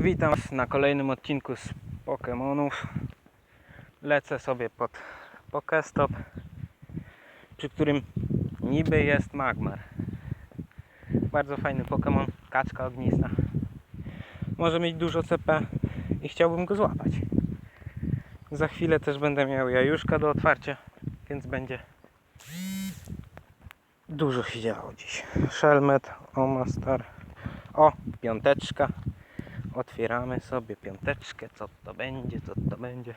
Witam na kolejnym odcinku z Pokémonów. Lecę sobie pod Pokestop, przy którym niby jest Magmar. Bardzo fajny Pokémon, kaczka ognista. Może mieć dużo CP i chciałbym go złapać. Za chwilę też będę miał jajuszka do otwarcia, więc będzie dużo się działo dziś. Shelmet, Omastar. O, piąteczka. Otwieramy sobie piąteczkę. Co to będzie, co to będzie.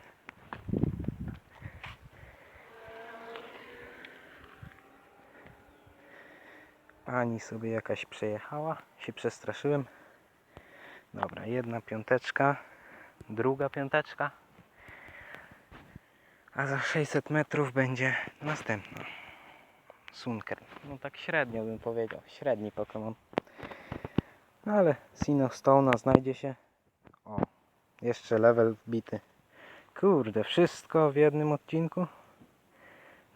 Pani sobie jakaś przejechała. Się przestraszyłem. Dobra, jedna piąteczka. Druga piąteczka. A za 600 metrów będzie następna. Sunker. No tak średnio bym powiedział. Średni Pokémon. No ale Sino Stone'a znajdzie się. O, jeszcze level wbity. Kurde, wszystko w jednym odcinku.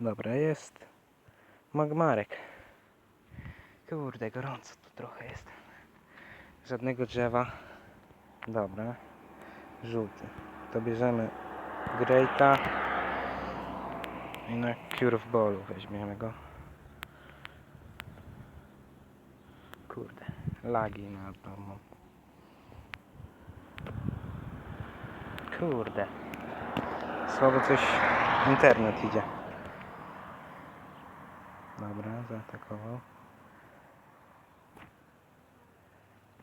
Dobra, jest Magmarek. Kurde, gorąco tu trochę jest. Żadnego drzewa. Dobra. Żółty. To bierzemy Greata. I na Curveballu weźmiemy go. Kurde, lagi na domu. Kurde. Słabo coś internet idzie. Dobra, zaatakował.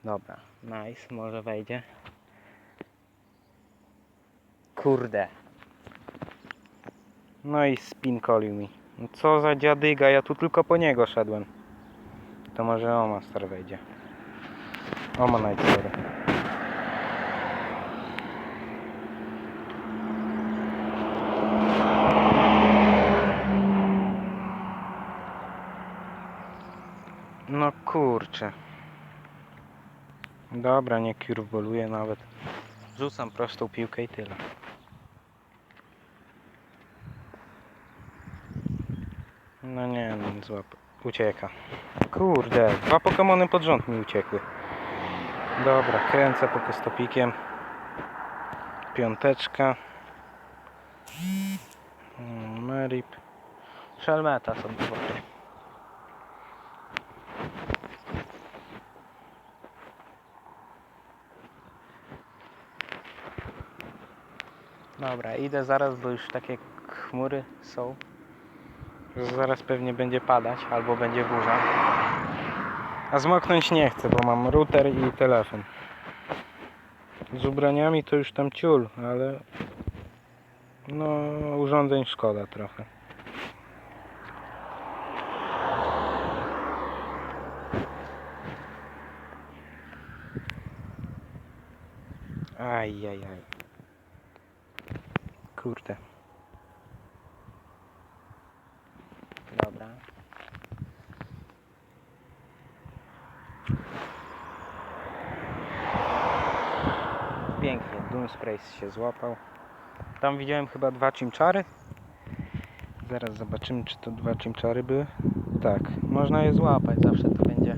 Dobra, nice, może wejdzie. Kurde. No i spin kolił mi. No co za dziadyga, ja tu tylko po niego szedłem. To może Omastar wejdzie. Omanite, sorry. No kurczę. Dobra, nie curveboluję nawet. Rzucam prostą piłkę i tyle. No nie, złap. Ucieka. Kurde, dwa Pokemony pod rząd mi uciekły. Dobra, kręcę pokestopikiem. Piąteczka. Merip. Shelmeta są dwa. Dobra, idę zaraz, bo już takie chmury są. Zaraz pewnie będzie padać albo będzie burza. A zmoknąć nie chcę, bo mam router i telefon. Z ubraniami to już tam ciul, ale no urządzeń szkoda trochę. Aj, aj, aj. Kurde. Dobra. Doomsprace się złapał. Tam widziałem chyba dwa chimchary. Zaraz zobaczymy, czy to dwa chimchary były. Tak, można je złapać, zawsze to będzie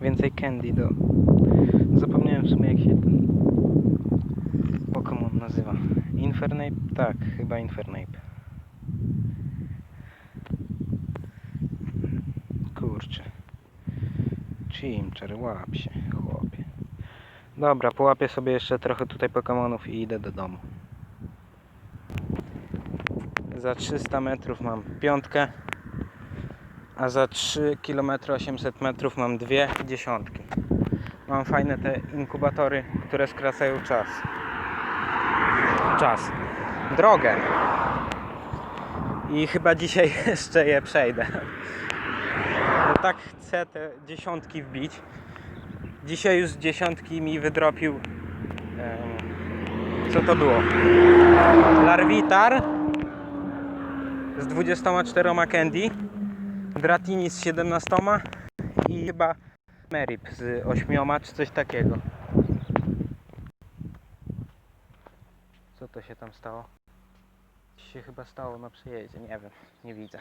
więcej candy do... Zapomniałem w sumie jak się ten Pokémon nazywa. Infernape? Tak, chyba Infernape. Kurczę. Chimchar, łap się, chłopie. Dobra, połapię sobie jeszcze trochę tutaj Pokemonów i idę do domu. Za 300 metrów mam piątkę, a za 3 km 800 metrów mam dwie dziesiątki. Mam fajne te inkubatory, które skracają czas. Czas. Drogę. I chyba dzisiaj jeszcze je przejdę. No tak chcę te dziesiątki wbić. Dzisiaj już z dziesiątki mi wydropił. co to było? Larvitar z 24 candy, Dratini z 17 i chyba Merip z 8 czy coś takiego. Co to się tam stało? Coś się chyba stało na przejeździe, nie wiem, nie widzę.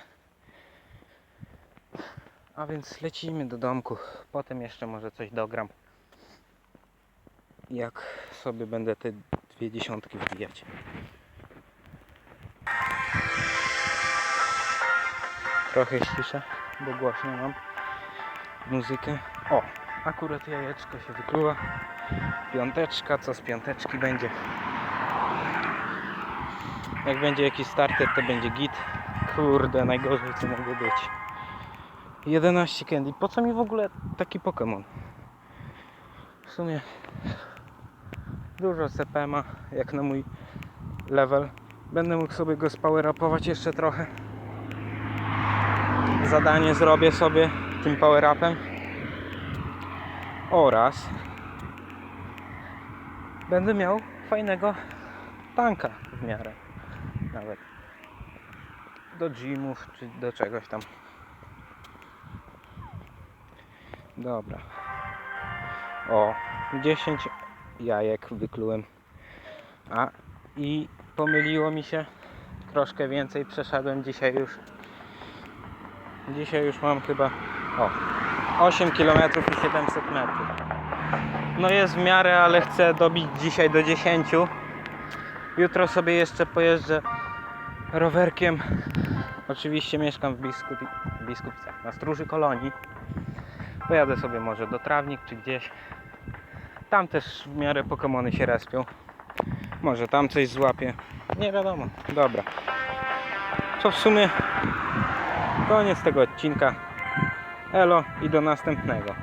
A więc lecimy do domku. Potem jeszcze może coś dogram. jak sobie będę te dwie dziesiątki wbijać. Trochę ściszę, bo głośno mam muzykę. O, akurat jajeczko się wykluła. Piąteczka, co z piąteczki będzie? Jak będzie jakiś starter, to będzie git. Kurde, najgorzej co mogło być. 11 candy. Po co mi w ogóle taki Pokémon? W sumie dużo CP ma, jak na mój level. Będę mógł sobie go spower upować jeszcze trochę. Zadanie zrobię sobie tym power upem. Oraz będę miał fajnego tanka w miarę. Nawet do gymów czy do czegoś tam. Dobra. O, 10 jajek wyklułem. A i pomyliło mi się. Troszkę więcej przeszedłem dzisiaj już. Dzisiaj już mam chyba o 8 km i 700 metrów. No jest w miarę, ale chcę dobić dzisiaj do 10. Jutro sobie jeszcze pojeżdżę rowerkiem. Oczywiście mieszkam w Biskupi, Biskupicach, na Stróży Kolonii. Pojadę sobie może do Trawnik czy gdzieś. Tam też w miarę Pokemony się respią. Może tam coś złapię. Nie wiadomo. Dobra. To w sumie koniec tego odcinka. Elo i do następnego.